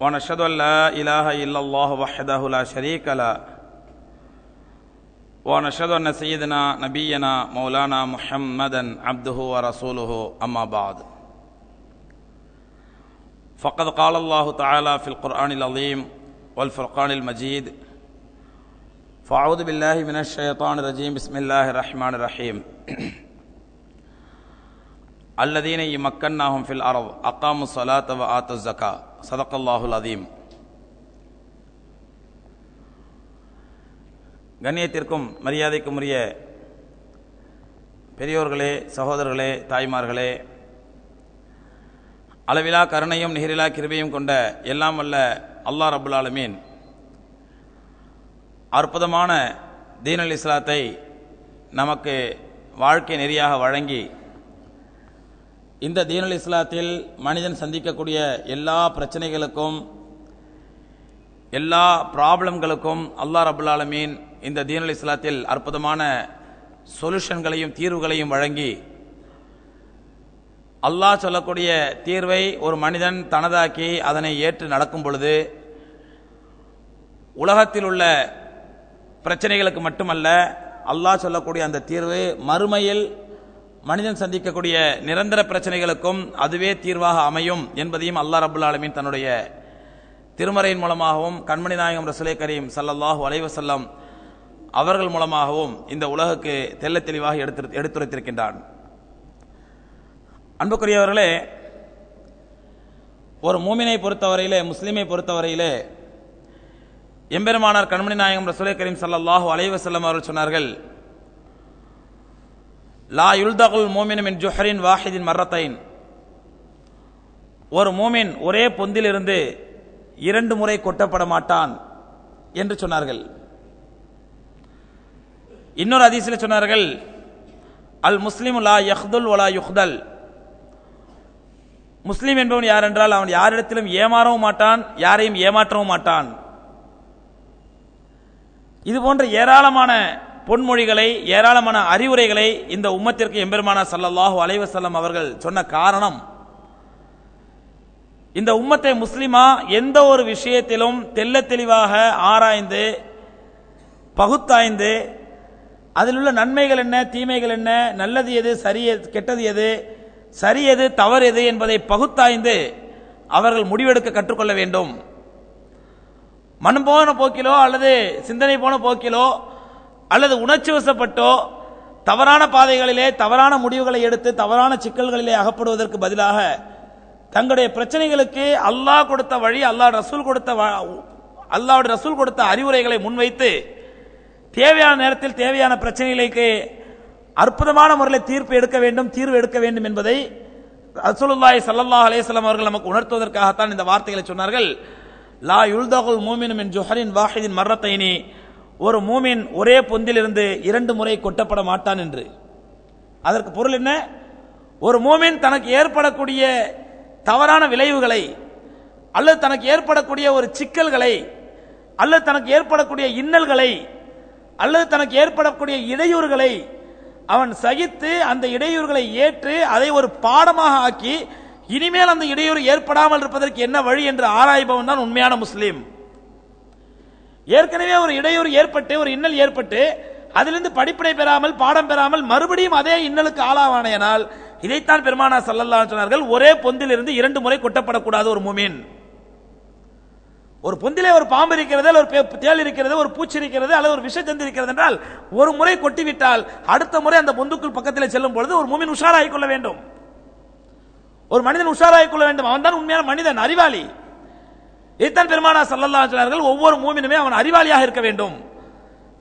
ونشهد أن لا إله إلا الله وحده لا شريك له. ونشهد أن سيدنا نبينا مولانا محمدا عبده ورسوله أما بعد. فقد قال الله تعالى في القرآن العظيم والفرقان المجيد فأعوذ بالله من الشيطان الرجيم. بسم الله الرحمن الرحيم. அல்லதீன இம்மக்கன்னாகும் ஃபில் அரவ் அக்காமு சலாத்தவ ஆத்து ஜக்கா சதக்கல்லாஹுல் அதீம் கண்ணியத்திற்கும் மரியாதைக்கும் உரிய பெரியோர்களே சகோதரர்களே தாய்மார்களே அளவிலா கருணையும் நிகரிலா கிருபையும் கொண்ட எல்லாம் அல்ல அல்லா ரபுல் ஆலமீன். அற்புதமான தீனல் இஸ்லாத்தை நமக்கு வாழ்க்கை நெறியாக வழங்கி இந்த தீனுல் இஸ்லாத்தில் மனிதன் சந்திக்கக்கூடிய எல்லா பிரச்சனைகளுக்கும் எல்லா ப்ராப்ளம்களுக்கும் அல்லா ரபுல் ஆலமீன் இந்த தீனுல் இஸ்லாத்தில் அற்புதமான சொல்யூஷன்களையும் தீர்வுகளையும் வழங்கி அல்லாஹ் சொல்லக்கூடிய தீர்வை ஒரு மனிதன் தனதாக்கி அதனை ஏற்று நடக்கும் பொழுது உலகத்தில் உள்ள பிரச்சனைகளுக்கு மட்டுமல்ல அல்லாஹ் சொல்லக்கூடிய அந்த தீர்வு மறுமையில் மனிதன் சந்திக்கக்கூடிய நிரந்தர பிரச்சனைகளுக்கும் அதுவே தீர்வாக அமையும் என்பதையும் அல்லா ரபுல் ஆலமின் தன்னுடைய திருமறையின் மூலமாகவும் கண்மணி நாயகம் ரசுலே கரீம் சல்லல்லாஹு அலைவசல்லம் அவர்கள் மூலமாகவும் இந்த உலகுக்கு தெல்ல தெளிவாக எடுத்து எடுத்துரைத்திருக்கின்றான். அன்புக்குரியவர்களே ஒரு மூமினை பொறுத்தவரையிலே முஸ்லீமை பொறுத்தவரையிலே எம்பெருமானார் கண்மணி நாயகம் ரசுலே கரீம் சல்லாஹூ அலைவசல்லம் அவர்கள் சொன்னார்கள் லா யுல்தகுல் மோமின் மின் ஜுஹரின் வாஹிதின் மரத்தைன். ஒரு மோமின் ஒரே பொந்திலிருந்து இரண்டு முறை கொட்டப்பட மாட்டான் என்று சொன்னார்கள். இன்னொரு அதிசயில் சொன்னார்கள் அல் முஸ்லிம் லா யஹ்துல் ஒலா யுஹ்தல். முஸ்லீம் என்பவன் யார் என்றால் அவன் யாரிடத்திலும் ஏமாறவும் மாட்டான் யாரையும் ஏமாற்றவும் மாட்டான். இது போன்ற ஏராளமான பொன்மொழிகளை ஏராளமான அறிவுரைகளை இந்த உம்மத்திற்கு எம்பெருமானா சல்லல்லாஹு அலைவசல்லம் அவர்கள் சொன்ன காரணம். இந்த உம்மத்தை முஸ்லிமா எந்த ஒரு விஷயத்திலும் தெல்ல தெளிவாக ஆராய்ந்து பகுத்தாய்ந்து அதில் உள்ள நன்மைகள் என்ன தீமைகள் என்ன நல்லது எது சரி கெட்டது எது சரி எது தவறு எது என்பதை பகுத்தாய்ந்து அவர்கள் முடிவெடுக்க கற்றுக்கொள்ள வேண்டும். மனம் போன போக்கிலோ அல்லது சிந்தனை போன போக்கிலோ அல்லது உணர்ச்சி வசப்பட்டோ தவறான பாதைகளிலே தவறான முடிவுகளை எடுத்து தவறான சிக்கல்களிலே அகப்படுவதற்கு பதிலாக தங்களுடைய பிரச்சனைகளுக்கு அல்லாஹ் கொடுத்த வழி அல்லாஹ் ரசூல் கொடுத்த அல்லாவுடைய ரசூல் கொடுத்த அறிவுரைகளை முன்வைத்து தேவையான நேரத்தில் தேவையான பிரச்சனைகளுக்கு அற்புதமான முறையில் தீர்ப்பு எடுக்க வேண்டும் தீர்வு எடுக்க வேண்டும் என்பதை ரசூலுல்லாய் சல்லல்லாஹ் அலேஸ்லாம் அவர்கள் நமக்கு உணர்த்துவதற்காகத்தான் இந்த வார்த்தைகளை சொன்னார்கள். லா யுல்தகுல் மூமினும் என் ஜுஹரின் வாஹிதின் மர்ரத்தைனி. ஒரு மூமின் ஒரே பொந்திலிருந்து இரண்டு முறை கொட்டப்பட மாட்டான் என்று. அதற்கு பொருள் என்ன? ஒரு மூமின் தனக்கு ஏற்படக்கூடிய தவறான விளைவுகளை அல்லது தனக்கு ஏற்படக்கூடிய ஒரு சிக்கல்களை அல்லது தனக்கு ஏற்படக்கூடிய இன்னல்களை அல்லது தனக்கு ஏற்படக்கூடிய இடையூறுகளை அவன் சகித்து அந்த இடையூறுகளை ஏற்று அதை ஒரு பாடமாக ஆக்கி இனிமேல் அந்த இடையூறு ஏற்படாமல் இருப்பதற்கு என்ன வழி என்று ஆராய்பவன் தான் உண்மையான முஸ்லீம். ஏற்கனவே ஒரு இடையூறு ஏற்பட்டு ஒரு இன்னல் ஏற்பட்டு அதிலிருந்து படிப்பினை பெறாமல் பாடம் பெறாமல் மறுபடியும் அதே இன்னலுக்கு ஆளாவானையனால் இதைத்தான் பெருமானா சல்லல்லா சொன்னார்கள் ஒரே பொந்தில் இருந்து இரண்டு முறை கொட்டப்படக்கூடாது ஒரு முமீன். ஒரு பொந்திலே ஒரு பாம்பு இருக்கிறது ஒரு தேள் இருக்கிறது ஒரு பூச்சி இருக்கிறது அல்லது ஒரு விஷஜந்து இருக்கிறது என்றால் ஒரு முறை கொட்டிவிட்டால் அடுத்த முறை அந்த பொந்துக்குள் பக்கத்தில் செல்லும் பொழுது ஒரு மூமின் உஷாராகிக் கொள்ள வேண்டும். ஒரு மனிதன் உஷாராகிக் கொள்ள வேண்டும். அவன் தான் உண்மையான மனிதன் அறிவாளி. இதைத்தான் பெருமானா சல்லல்லா சொன்னார்கள் ஒவ்வொரு மூமினுமே அவன் அறிவாளியாக இருக்க வேண்டும்.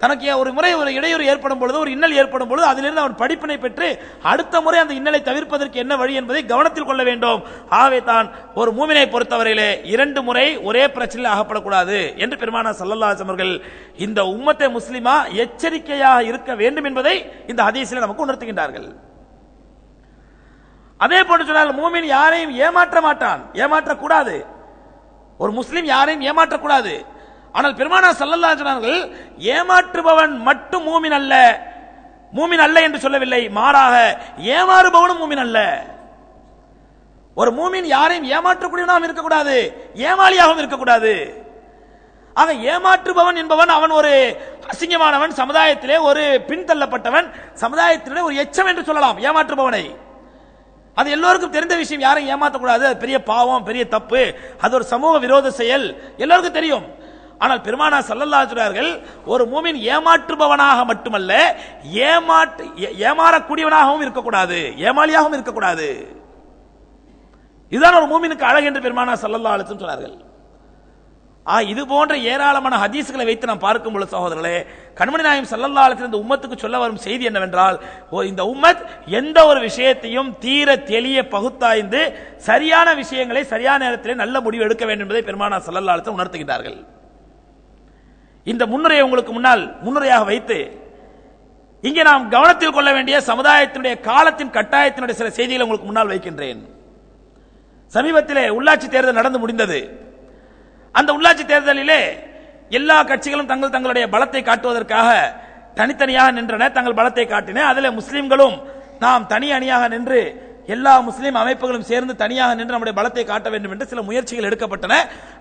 தனக்கு ஒரு முறை ஒரு இடையூறு ஏற்படும் பொழுது ஒரு இன்னல் ஏற்படும் பொழுது அதிலிருந்து அவன் படிப்பினை பெற்று அடுத்த முறை அந்த இன்னலை தவிர்ப்பதற்கு என்ன வழி என்பதை கவனத்தில் கொள்ள வேண்டும். ஆகவே தான் ஒரு மூமினை பொறுத்தவரையிலே இரண்டு முறை ஒரே பிரச்சனையில் அகப்படக்கூடாது என்று பெருமானா சல்லல்லா அவர்கள் இந்த உம்மத்தை முஸ்லிமா எச்சரிக்கையாக இருக்க வேண்டும் என்பதை இந்த ஹதீஸில் நமக்கு உணர்த்துகின்றார்கள். அதே போன்று சொன்னால் மூமின் யாரையும் ஏமாற்ற மாட்டான். ஏமாற்றக்கூடாது. ஒரு முஸ்லீம் யாரையும் ஏமாற்றக்கூடாது. ஆனால் பெருமானா சல்லல்லா சொன்னார்கள் ஏமாற்றுபவன் மட்டும் மூமின் அல்ல. மூமின் அல்ல என்று சொல்லவில்லை. மாறாக ஏமாறுபவனும் மூமின் அல்ல. ஒரு மூமின் யாரையும் ஏமாற்றக்கூடியவனாகவும் இருக்கக்கூடாது. ஏமாளியாகவும் இருக்கக்கூடாது. ஆக ஏமாற்றுபவன் என்பவன் அவன் ஒரு அசிங்கமானவன் சமுதாயத்திலே ஒரு பின்தள்ளப்பட்டவன் சமுதாயத்திலே ஒரு எச்சம் என்று சொல்லலாம். ஏமாற்றுபவனை. அது எல்லோருக்கும் தெரிந்த விஷயம் யாரும் ஏமாற்றக்கூடாது அது பெரிய பாவம் பெரிய தப்பு. அது ஒரு சமூக விரோத செயல். எல்லோருக்கும் தெரியும். ஆனால் பெருமானா சல்லல்லா சொல்றார்கள் ஒரு மூமின் ஏமாற்றுபவனாக மட்டுமல்ல ஏமாற்று ஏ- ஏமாறக்கூடியவனாகவும் இருக்கக்கூடாது. ஏமாளியாகவும் இருக்கக்கூடாது. இதுதான் ஒரு மூமினுக்கு அழகு என்று பெருமானா சல்லல்லா அலிசம் சொன்னார்கள். ஆ இது போன்ற ஏராளமான ஹதீஸ்களை வைத்து நாம் பார்க்கும் பொழுது சகோதரர்களே கண்மணி நாயம் சல்லல்லாலத்தில் இந்த உம்மத்துக்கு சொல்ல வரும் செய்தி என்னவென்றால் ஓ, இந்த உம்மத் எந்த ஒரு விஷயத்தையும் தீர தெளிய பகுத்தாய்ந்து சரியான விஷயங்களை சரியான நேரத்திலே நல்ல முடிவு எடுக்க வேண்டும் என்பதை பெருமானா சல்லல்லாலத்தில் உணர்த்துகிறார்கள் இந்த முன்னுரையை உங்களுக்கு முன்னால் முன்னுரையாக வைத்து இங்கே நாம் கவனத்தில் கொள்ள வேண்டிய சமுதாயத்தினுடைய காலத்தின் கட்டாயத்தினுடைய சில செய்திகளை உங்களுக்கு முன்னால் வைக்கின்றேன். சமீபத்திலே உள்ளாட்சி தேர்தல் நடந்து முடிந்தது. அந்த உள்ளாட்சி தேர்தலிலே எல்லா கட்சிகளும் தங்கள் தங்களுடைய பலத்தை காட்டுவதற்காக தனித்தனியாக நின்றன தங்கள் பலத்தை காட்டின. அதில் முஸ்லிம்களும் நாம் தனி அணியாக நின்று எல்லா முஸ்லீம் அமைப்புகளும் சேர்ந்து தனியாக நின்று நம்முடைய பலத்தை காட்ட வேண்டும் என்று சில முயற்சிகள் எடுக்கப்பட்டன.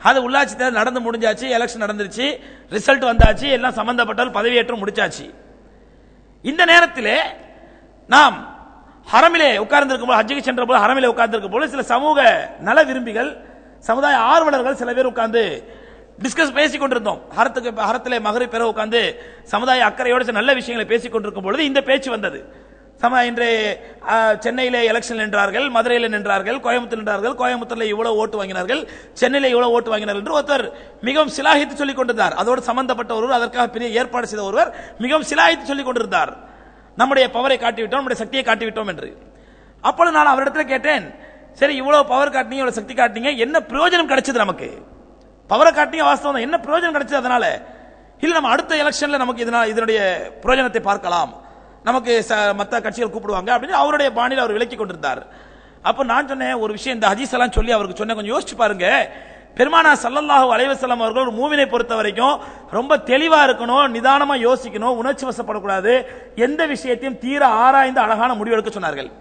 அது உள்ளாட்சி தேர்தல் நடந்து முடிஞ்சாச்சு எலெக்ஷன் நடந்துருச்சு ரிசல்ட் வந்தாச்சு எல்லாம் சம்பந்தப்பட்டால் பதவியேற்றம் முடிச்சாச்சு. இந்த நேரத்திலே நாம் ஹரமிலே உட்கார்ந்திருக்கும் போது ஹஜ்ஜுக்கு சென்ற போது ஹரமிலே உட்கார்ந்திருக்கும் போது சில சமூக நல விரும்பிகள் சமுதாய ஆர்வலர்கள் சில பேர் உட்கார்ந்து டிஸ்கஸ் பேசிக் கொண்டிருந்தோம் ஹரத்துக்கு ஹரத்தில் மகரி பெற உட்காந்து சமுதாய அக்கறையோடு நல்ல விஷயங்களை பேசிக் கொண்டிருக்கும் பொழுது இந்த பேச்சு வந்தது. சம இன்று சென்னையிலே எலெக்ஷன் நின்றார்கள் மதுரையில் நின்றார்கள் கோயம்புத்தூர் நின்றார்கள் கோயம்புத்தூரில் இவ்வளோ ஓட்டு வாங்கினார்கள் சென்னையில் இவ்வளோ ஓட்டு வாங்கினார்கள் என்று ஒருத்தர் மிகவும் சிலாகித்து சொல்லிக் கொண்டிருந்தார். அதோடு சம்பந்தப்பட்ட ஒருவர் அதற்காக பெரிய ஏற்பாடு செய்த ஒருவர் மிகவும் சிலாகித்து சொல்லிக் கொண்டிருந்தார். நம்முடைய பவரை காட்டிவிட்டோம் நம்முடைய சக்தியை காட்டிவிட்டோம் என்று. அப்பொழுது நான் அவரிடத்தில் கேட்டேன் சரி இவ்வளோ பவர் காட்டினீங்க இவ்வளோ சக்தி காட்டினீங்க என்ன பிரயோஜனம் கிடைச்சது நமக்கு? பவரை காட்டியும் வாஸ்தவம் தான். என்ன பிரயோஜனம் கிடைச்சது அதனால? இல்ல நம்ம அடுத்த எலெக்ஷன்ல நமக்கு இதனால் இதனுடைய பிரயோஜனத்தை பார்க்கலாம். நமக்கு ச- கட்சிகள் கூப்பிடுவாங்க அப்படின்னு அவருடைய பாணியில் அவர் விலக்கி கொண்டிருந்தார். அப்போ நான் சொன்னேன் ஒரு விஷயம் இந்த ஹதீஸ் எல்லாம் சொல்லி அவருக்கு சொன்னேன். கொஞ்சம் யோசிச்சு பாருங்க. பெருமானா சல்லல்லாஹு அலைவசல்லாம் அவர்கள் ஒரு மூவினை பொறுத்த வரைக்கும் ரொம்ப தெளிவா இருக்கணும் நிதானமா யோசிக்கணும் உணர்ச்சி வசப்படக்கூடாது. எந்த விஷயத்தையும் தீர ஆராய்ந்து அழகான முடிவெடுக்க சொன்னார்கள்.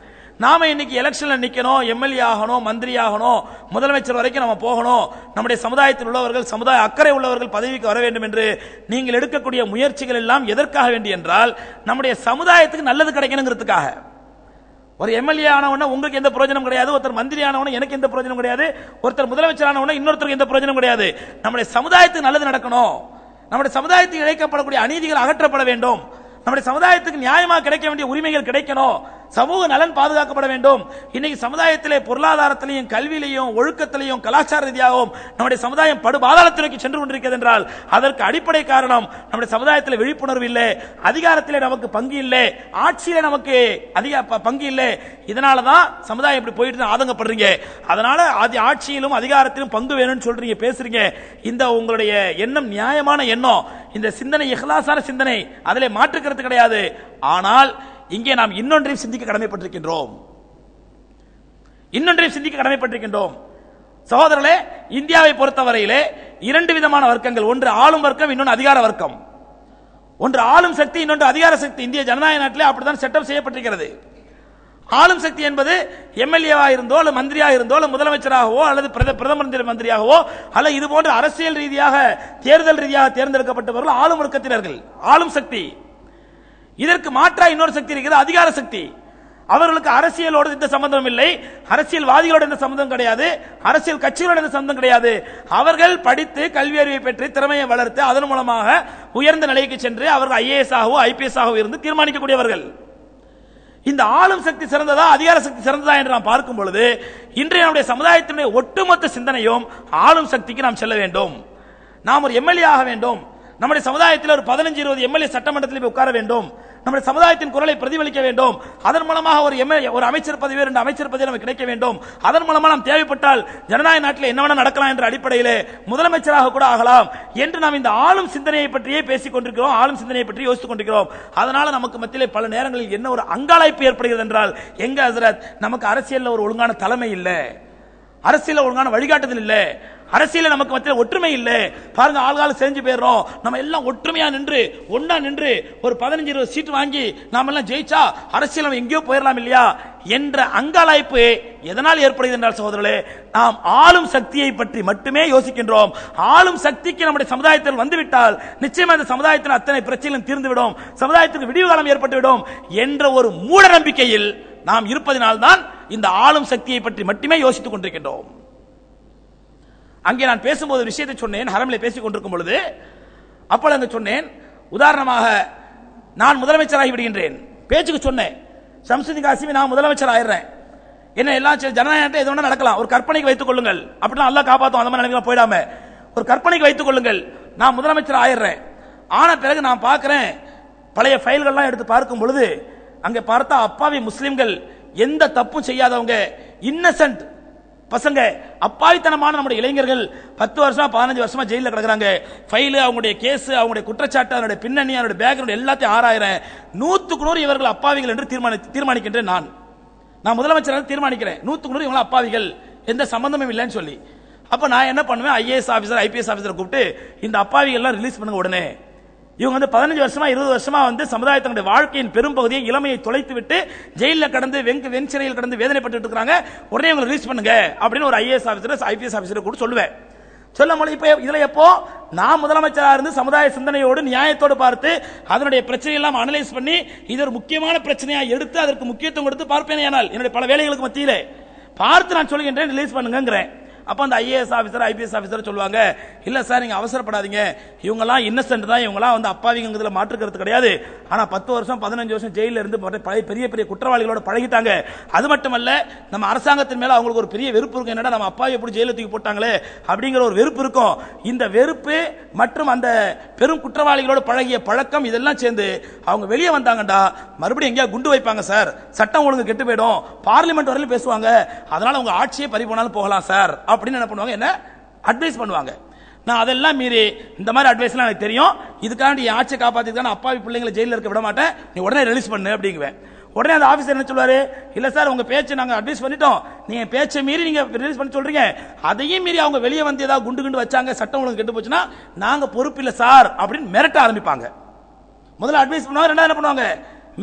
நாம இன்னைக்கு எலெக்ஷன்ல நிக்கணும் எம்எல்ஏ ஆகணும் மந்திரி ஆகணும் முதலமைச்சர் வரைக்கும் நம்ம போகணும். நம்முடைய சமுதாயத்தில் உள்ளவர்கள் சமுதாய அக்கறை உள்ளவர்கள் பதவிக்கு வர வேண்டும் என்று நீங்கள் எடுக்கக்கூடிய முயற்சிகள் எல்லாம் எதற்காக வேண்டி என்றால் நம்முடைய சமுதாயத்துக்கு நல்லது கிடைக்கணுங்கிறதுக்காக. ஒரு எம்எல்ஏ ஆனவன உங்களுக்கு எந்த பிரயோஜனம் கிடையாது ஒருத்தர் மந்திரி ஆனவன எனக்கு எந்த பிரயோஜனம் கிடையாது ஒருத்தர் முதலமைச்சர் ஆனவன இன்னொருத்தருக்கு எந்த பிரயோஜனம் கிடையாது. நம்முடைய சமுதாயத்துக்கு நல்லது நடக்கணும். நம்முடைய சமுதாயத்துக்கு இழைக்கப்படக்கூடிய அநீதிகள் அகற்றப்பட வேண்டும். நம்முடைய சமுதாயத்துக்கு நியாயமாக கிடைக்க வேண்டிய உரிமைகள் கிடைக்கணும். சமூக நலன் பாதுகாக்கப்பட வேண்டும். இன்னைக்கு சமுதாயத்திலே பொருளாதாரத்திலையும் கல்வியிலையும் ஒழுக்கத்திலையும் கலாச்சார ரீதியாகவும் நம்முடைய சமுதாயம் படு பாதாளத்தை நோக்கி சென்று கொண்டிருக்கிறது என்றால் அதற்கு அடிப்படை காரணம் நம்முடைய சமுதாயத்தில் விழிப்புணர்வு இல்லை அதிகாரத்திலே நமக்கு பங்கு இல்லை ஆட்சியில நமக்கு அதிக ப- பங்கு இல்லை. இதனால தான் சமுதாயம் இப்படி போயிட்டு ஆதங்கப்படுறீங்க. அதனால அது ஆட்சியிலும் அதிகாரத்திலும் பங்கு வேணும்னு சொல்றீங்க பேசுறீங்க. இந்த உங்களுடைய எண்ணம் நியாயமான எண்ணம். இந்த சிந்தனை இஹ்லாசான சிந்தனை அதிலே மாற்றுக்கிறது கிடையாது. ஆனால் இங்கே நாம் இன்னொன்றையும் சிந்திக்க கடமைப்பட்டிருக்கின்றோம். இன்னொன்றையும் சிந்திக்க கடமைப்பட்டிருக்கின்றோம். சகோதரர்களே இந்தியாவை பொறுத்தவரையிலே இரண்டு விதமான வர்க்கங்கள். ஒன்று ஆளும் வர்க்கம் இன்னொன்று அதிகார வர்க்கம். ஒன்று ஆளும் சக்தி இன்னொன்று அதிகார சக்தி. இந்திய ஜனநாயக நாட்டிலே அப்படித்தான் செட்டப் செய்யப்பட்டிருக்கிறது. ஆளும் சக்தி என்பது எம்எல்ஏவா இருந்தோ அல்லது மந்திரியா இருந்தோ அல்லது முதலமைச்சராகவோ அல்லது பிரத- பிரதம மந்திரியாகவோ அல்லது இது போன்ற அரசியல் ரீதியாக தேர்தல் ரீதியாக தேர்ந்தெடுக்கப்பட்டவர்கள் ஆளும் வர்க்கத்தினர்கள். ஆளும் சக்தி. இதற்கு மாற்றா இன்னொரு சக்தி இருக்கிறது அதிகார சக்தி. அவர்களுக்கு அரசியலோடு எந்த சம்பந்தம் இல்லை. அரசியல்வாதிகளோடு எந்த சம்பந்தம் கிடையாது. அரசியல் கட்சிகளோடு எந்த சம்பந்தம் கிடையாது. அவர்கள் படித்து கல்வி அறிவை பெற்று திறமையை வளர்த்து அதன் மூலமாக உயர்ந்த நிலைக்கு சென்று அவர்கள் ஐஏஎஸ் ஆகவோ ஐபிஎஸ் ஆகவோ இருந்து தீர்மானிக்கக்கூடியவர்கள். இந்த ஆளும் சக்தி சிறந்ததா அதிகார சக்தி சிறந்ததா என்று நாம் பார்க்கும் பொழுது இன்றைய நம்முடைய சமுதாயத்தினுடைய ஒட்டுமொத்த சிந்தனையும் ஆளும் சக்திக்கு நாம் செல்ல வேண்டும். நாம் ஒரு எம்எல்ஏ ஆக வேண்டும். நம்முடைய சமுதாயத்தில் ஒரு பதினஞ்சு இருபது எம்எல்ஏ சட்டமன்றத்தில் போய் உட்கார வேண்டும். நம்முடைய சமுதாயத்தின் குரலை பிரதிபலிக்க வேண்டும். அதன் மூலமாக ஒரு ஒரு அமைச்சர் பதவி ரெண்டு அமைச்சர் பதவி நமக்கு கிடைக்க வேண்டும். அதன் மூலமாக நாம் தேவைப்பட்டால் ஜனநாயக நாட்டில் என்ன வேணா நடக்கலாம் என்ற அடிப்படையிலே முதலமைச்சராக கூட ஆகலாம் என்று நாம் இந்த ஆளும் சிந்தனையை பற்றியே பேசிக் கொண்டிருக்கிறோம் ஆளும் சிந்தனையை பற்றி யோசித்துக் கொண்டிருக்கிறோம். அதனால நமக்கு மத்தியிலே பல நேரங்களில் என்ன ஒரு அங்காளாய்ப்பு ஏற்படுகிறது என்றால் எங்க ஹசரத் நமக்கு அரசியலில் ஒரு ஒழுங்கான தலைமை இல்லை. அரசியல ஒழுங்கான வழிகாட்டுதல் இல்ல. அரசியல நமக்கு மத்தியில் ஒற்றுமை இல்ல. பாருங்க ஆள்கால செஞ்சு போயிடுறோம். நம்ம எல்லாம் ஒற்றுமையா நின்று ஒன்னா நின்று ஒரு பதினஞ்சு இருபது சீட் வாங்கி நாம எல்லாம் ஜெயிச்சா அரசியல் நம்ம எங்கேயோ போயிடலாம் இல்லையா? என்ற அங்காளாய்ப்பு எதனால் ஏற்படுகிறது என்றால் சகோதரர்களே நாம் ஆளும் சக்தியை பற்றி மட்டுமே யோசிக்கின்றோம். ஆளும் சக்திக்கு நம்முடைய சமுதாயத்தில் வந்துவிட்டால் நிச்சயமா இந்த சமுதாயத்தின் அத்தனை பிரச்சனைகளும் தீர்ந்துவிடும். சமுதாயத்துக்கு விடிவு காலம் ஏற்பட்டுவிடும் என்ற ஒரு மூட நம்பிக்கையில் நாம் இருப்பதினால்தான் இந்த ஆளும் சக்தியை பற்றி மட்டுமே யோசித்துக் கொண்டிருக்கின்றோம். அங்கே நான் பேசும்போது ஒரு விஷயத்தை சொன்னேன் ஹரமில் பேசிக் கொண்டிருக்கும் பொழுது அப்பொழுது அங்கு சொன்னேன் உதாரணமாக நான் முதலமைச்சராகி விடுகின்றேன். பேச்சுக்கு சொன்னேன் சம்சுதி காசிமி நான் முதலமைச்சர் ஆயிடுறேன். என்ன எல்லாம் ஜனநாயகத்தை எது வேணா நடக்கலாம். ஒரு கற்பனைக்கு வைத்துக் கொள்ளுங்கள். அப்படிலாம் அல்லாஹ் காப்பாற்றும் அந்த மாதிரி நினைக்கலாம் போயிடாம. ஒரு கற்பனைக்கு வைத்துக் கொள்ளுங்கள். நான் முதலமைச்சர் ஆயிடுறேன். ஆன பிறகு நான் பார்க்குறேன் பழைய ஃபைல்கள்லாம் எடுத்து பார்க்கும் பொழுது அங்கே பார்த்தா அப்பாவி முஸ்லீம்கள் எந்த தப்பும் செய்யாதவங்க இன்னசென்ட் பசங்க அப்பாவித்தனமான நம்முடைய இளைஞர்கள் பத்து வருஷமா பதினஞ்சு வருஷமா ஜெயிலில் கிடக்குறாங்க. ஃபைலு அவங்களுடைய கேஸ் அவங்களுடைய குற்றச்சாட்டு அதனுடைய பின்னணி அவருடைய பேக்ரவுண்ட் எல்லாத்தையும் ஆராயிறேன். நூற்றுக்கு நூறு இவர்கள் அப்பாவிகள் என்று தீர்மானி தீர்மானிக்கின்றேன் நான். நான் முதலமைச்சராக தீர்மானிக்கிறேன். நூற்றுக்கு நூறு இவங்க அப்பாவிகள். எந்த சம்பந்தமும் இல்லைன்னு சொல்லி. அப்போ நான் என்ன பண்ணுவேன்? ஐஏஎஸ் ஆஃபீஸர் ஐபிஎஸ் ஆஃபீஸர் கூப்பிட்டு இந்த அப்பாவிகள்லாம் ரிலீஸ் பண்ணுங்க உடனே. இவங்க வந்து பதினஞ்சு வருஷமா இருபது வருஷமா வந்து சமுதாயத்தினுடைய வாழ்க்கையின் பெரும் பகுதியை இளமையை தொலைத்து விட்டு ஜெயிலில் கடந்து வெங்க வெண் சிறையில் கடந்து வேதனைப்பட்டு இருக்காங்க உடனே இவங்களை ரிலீஸ் பண்ணுங்க அப்படின்னு ஒரு ஐஏஎஸ் ஆஃபீஸர் ஐபிஎஸ் ஆஃபீஸர் கூட சொல்லுவேன். சொல்ல முடியும் இப்போ இதில் எப்போ? நான் முதலமைச்சராக இருந்து சமுதாய சிந்தனையோடு நியாயத்தோடு பார்த்து அதனுடைய பிரச்சனை எல்லாம் அனலைஸ் பண்ணி இது ஒரு முக்கியமான பிரச்சனையாக எடுத்து அதற்கு முக்கியத்துவம் கொடுத்து பார்ப்பேன் ஆனால் என்னுடைய பல வேலைகளுக்கு மத்தியிலே பார்த்து நான் சொல்லுகின்றேன் ரிலீஸ் பண்ணுங்கிறேன் அப்போ அந்த ஐஏஎஸ் ஆஃபீஸர் ஐபிஎஸ் ஆஃபீஸர் சொல்லுவாங்க இல்லை சார் நீங்கள் அவசரப்படாதீங்க. இவங்கெல்லாம் இன்னசென்ட் தான். இவங்கெல்லாம் வந்து அப்பாவிங்கிறதுல மாற்றுக்கிறது கிடையாது. ஆனால் பத்து வருஷம் பதினஞ்சு வருஷம் ஜெயிலில் இருந்து பழைய பெரிய பெரிய குற்றவாளிகளோட பழகிட்டாங்க. அது மட்டுமல்ல நம்ம அரசாங்கத்தின் மேலே அவங்களுக்கு ஒரு பெரிய வெறுப்பு இருக்கும். என்னடா நம்ம அப்பாவை எப்படி ஜெயிலில் தூக்கி போட்டாங்களே? அப்படிங்கிற ஒரு வெறுப்பு இருக்கும். இந்த வெறுப்பு மற்றும் அந்த பெரும் குற்றவாளிகளோட பழகிய பழக்கம் இதெல்லாம் சேர்ந்து அவங்க வெளியே வந்தாங்கடா மறுபடியும் எங்கேயா குண்டு வைப்பாங்க சார். சட்டம் ஒழுங்கு கெட்டு போயிடும். பார்லிமெண்ட் வரையிலும் பேசுவாங்க. அதனால உங்க ஆட்சியே பறி போனாலும் போகலாம் சார். அப்படின்னு என்ன பண்ணுவாங்க? என்ன? அட்வைஸ் பண்ணுவாங்க. நான் அதெல்லாம் மீறி இந்த மாதிரி அட்வைஸ்லாம் எனக்கு தெரியும். இதுக்காண்டி என் ஆட்சியை காப்பாற்றிக்கான நான் அப்பாவி பிள்ளைங்களை ஜெயிலில் இருக்க விட மாட்டேன். நீ உடனே ரிலீஸ் பண்ணு அப்படிங்குவேன். உடனே அந்த ஆஃபீஸர் என்ன சொல்வார் இல்லை சார் உங்கள் பேச்சை நாங்கள் அட்வைஸ் பண்ணிட்டோம். நீங்கள் பேச்சை மீறி நீங்கள் ரிலீஸ் பண்ணி சொல்கிறீங்க அதையும் மீறி அவங்க வெளியே வந்து ஏதாவது குண்டு குண்டு வச்சாங்க சட்டம் ஒழுங்கு கெட்டு போச்சுன்னா நாங்கள் பொறுப்பு இல்லை சார் அப்படின்னு மிரட்ட ஆரம்பிப்பாங்க. முதல்ல அட்வைஸ் பண்ணுவாங்க ரெண்டாவது என்ன பண்ணுவாங்க?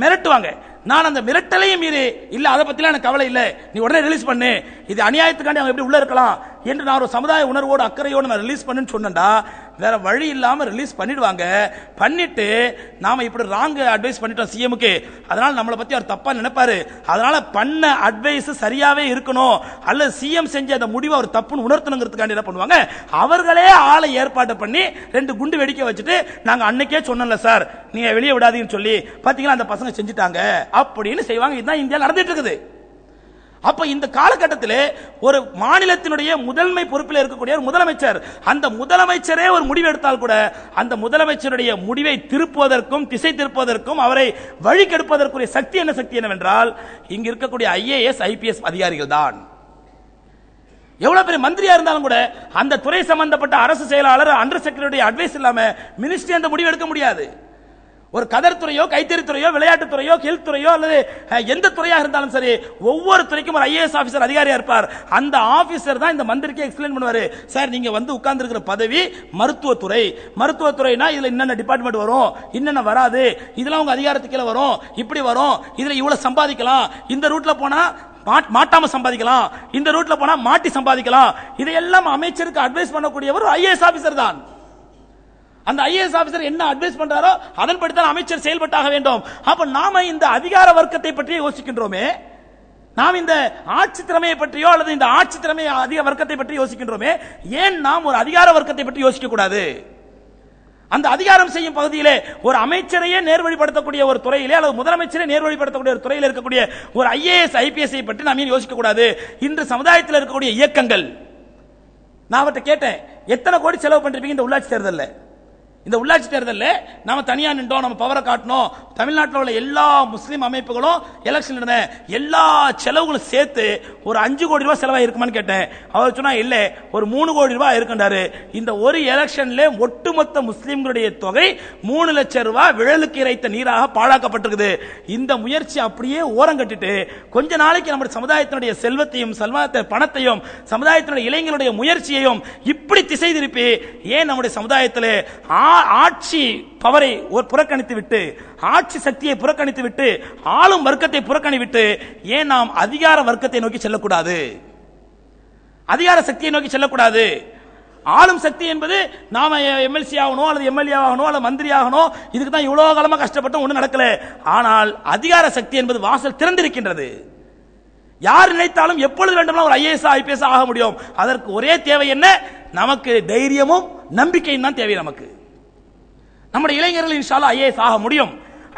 மிரட்டுவாங்க. நான் அந்த மிரட்டலையும் மீறி இல்ல அதை பற்றிலாம் எனக்கு கவலை இல்லை. நீ உடனே ரிலீஸ் பண்ணு. இது அநியாயத்துக்காண்டி அவங்க எப்படி உள்ள இருக்கலாம்? என்று நான் ஒரு சமுதாய உணர்வோடு அக்கறையோடு நான் ரிலீஸ் பண்ணுன்னு சொன்னேன்டா. வேற வழி இல்லாம ரிலீஸ் பண்ணிடுவாங்க. பண்ணிட்டு நாம இப்படி ராங் அட்வைஸ் பண்ணிட்டோம் சிஎம்க்கு அதனால நம்மளை பத்தி அவர் தப்பா நினைப்பாரு. அதனால பண்ண அட்வைஸ் சரியாவே இருக்கணும். அல்லது சிஎம் செஞ்ச அந்த முடிவை அவர் தப்புன்னு உணர்த்தணுங்கிறதுக்காண்டி என்ன பண்ணுவாங்க? அவர்களே ஆளை ஏற்பாடு பண்ணி ரெண்டு குண்டு வெடிக்க வச்சுட்டு நாங்க அன்னைக்கே சொன்னோம்ல சார் நீங்க வெளியே விடாதீங்கன்னு சொல்லி பாத்தீங்களா அந்த பசங்க செஞ்சுட்டாங்க? அப்படின்னு செய்வாங்க. இதுதான் இந்தியா நடந்துட்டு இருக்குது. அப்ப இந்த காலகட்டத்தில் ஒரு மாநிலத்தினுடைய முதன்மை பொறுப்பில் இருக்கக்கூடிய ஒரு முதலமைச்சர் அந்த முதலமைச்சரே ஒரு முடிவு எடுத்தால் கூட அந்த முதலமைச்சருடைய முடிவை திருப்புவதற்கும் திசை திருப்புவதற்கும் அவரை வழி கெடுப்பதற்குரிய சக்தி என்ன சக்தி என்னவென்றால் இங்க இருக்கக்கூடிய ஐஏஎஸ் ஐபிஎஸ் அதிகாரிகள் தான். எவ்வளவு பெரிய மந்திரியா இருந்தாலும் கூட அந்த துறை சம்பந்தப்பட்ட அரசு செயலாளர் அண்டர் செக்ரட்டரி அட்வைஸ் இல்லாம மினிஸ்ட்ரி அந்த முடிவு எடுக்க முடியாது. ஒரு கதர் துறையோ கைத்தறி துறையோ விளையாட்டு துறையோ ஹெல்த் துறையோ அல்லது எந்த துறையாக இருந்தாலும் சரி ஒவ்வொரு துறைக்கும் ஒரு ஐஏஎஸ் ஆஃபீஸர் அதிகாரியா இருப்பார். அந்த ஆஃபீஸர் தான் இந்த மந்திரிக்கு எக்ஸ்பிளைன் பண்ணுவாரு. சார் நீங்க வந்து உட்கார்ந்து இருக்கிற பதவி மருத்துவத்துறை. மருத்துவத்துறைனா இதுல என்னென்ன டிபார்ட்மெண்ட் வரும்? என்னென்ன வராது? இதெல்லாம் உங்க அதிகாரத்துக்கு வரும். இப்படி வரும். இதுல இவ்வளவு சம்பாதிக்கலாம். இந்த ரூட்ல போனா மாட்- மாட்டாம சம்பாதிக்கலாம். இந்த ரூட்ல போனா மாட்டி சம்பாதிக்கலாம். இதையெல்லாம் அமைச்சருக்கு அட்வைஸ் பண்ணக்கூடியவர் ஐஏஎஸ் ஆபீசர் தான். அந்த ஐஏஎஸ் ஆபீசர் என்ன அட்வைஸ் பண்றாரோ அதன்படி தான் அமைச்சர் செயல்பட்டாக வேண்டும். அப்ப நாம இந்த அதிகார வர்க்கத்தை பற்றி யோசிக்கின்றோமே? நாம் இந்த ஆட்சி திறமையை பற்றியோ அல்லது இந்த ஆட்சி திறமை அதிக வர்க்கத்தை பற்றி யோசிக்கின்றோமே? ஏன் நாம் ஒரு அதிகார வர்க்கத்தை பற்றி யோசிக்க கூடாது அந்த அதிகாரம் செய்யும் பகுதியிலே ஒரு அமைச்சரையே நேர்வழிப்படுத்தக்கூடிய ஒரு துறையிலே அல்லது முதலமைச்சரை நேர்வழிப்படுத்தக்கூடிய ஒரு துறையில் இருக்கக்கூடிய ஒரு ஐஏஎஸ் ஐபிஎஸ் பற்றி நாம் ஏன் யோசிக்க கூடாது இன்று சமுதாயத்தில் இருக்கக்கூடிய இயக்கங்கள். நான் அவர்கிட்ட கேட்டேன் எத்தனை கோடி செலவு பண்ணிருப்பீங்க இந்த உள்ளாட்சி தேர்தலில்? இந்த உள்ளாட்சி தேர்தலில் நம்ம தனியாக நின்றோம் நம்ம பவரை காட்டணும். தமிழ்நாட்டில் உள்ள எல்லா முஸ்லீம் அமைப்புகளும் எலெக்ஷன் நடந்த எல்லா செலவுகளும் சேர்த்து ஒரு அஞ்சு கோடி ரூபாய் செலவாக இருக்குமான்னு கேட்டேன். அவர் சொன்னால் இல்லை ஒரு மூணு கோடி ரூபாய் இருக்குன்றாரு இந்த ஒரு எலெக்ஷனில் ஒட்டுமொத்த முஸ்லீம்களுடைய தொகை மூணு லட்சம் ரூபாய் விழலுக்கு இறைத்த நீராக பாழாக்கப்பட்டிருக்குது. இந்த முயற்சி அப்படியே ஓரம் கட்டிட்டு கொஞ்ச நாளைக்கு நம்முடைய சமுதாயத்தினுடைய செல்வத்தையும் செல்வத்தை பணத்தையும் சமுதாயத்தினுடைய இளைஞருடைய முயற்சியையும் இப்படி திசை திருப்பி ஏன் நம்முடைய சமுதாயத்தில் ஆ- ஆட்சி பவரை புறக்கணித்து விட்டு ஆட்சி சக்தியை புறக்கணித்து விட்டு ஆளும் வர்க்கத்தை புறக்கணிவிட்டு ஏன் நாம் அதிகார வர்க்கத்தை நோக்கி செல்லக்கூடாது? அதிகார சக்தியை நோக்கி செல்லக்கூடாது. ஆளும் சக்தி என்பது நாம எம்எல்சி ஆகணும் அல்லது எம்எல்ஏ ஆகணும் அல்லது மந்திரி ஆகணும் இதுக்கு தான் இவ்வளவு காலமா கஷ்டப்பட்டோம் ஒன்றும் நடக்கல. ஆனால் அதிகார சக்தி என்பது வாசல் திறந்திருக்கின்றது. யார் நினைத்தாலும் எப்பொழுது வேண்டுமானாலும் ஒரு ஐஏஎஸ் ஐபிஎஸ் ஆக முடியும். அதற்கு ஒரே தேவை என்ன? நமக்கு தைரியமும் நம்பிக்கையும் தான் தேவை நமக்கு. நம்முடைய இளைஞர்கள் இன்ஷால்லா ஐஏஎஸ் ஆக முடியும்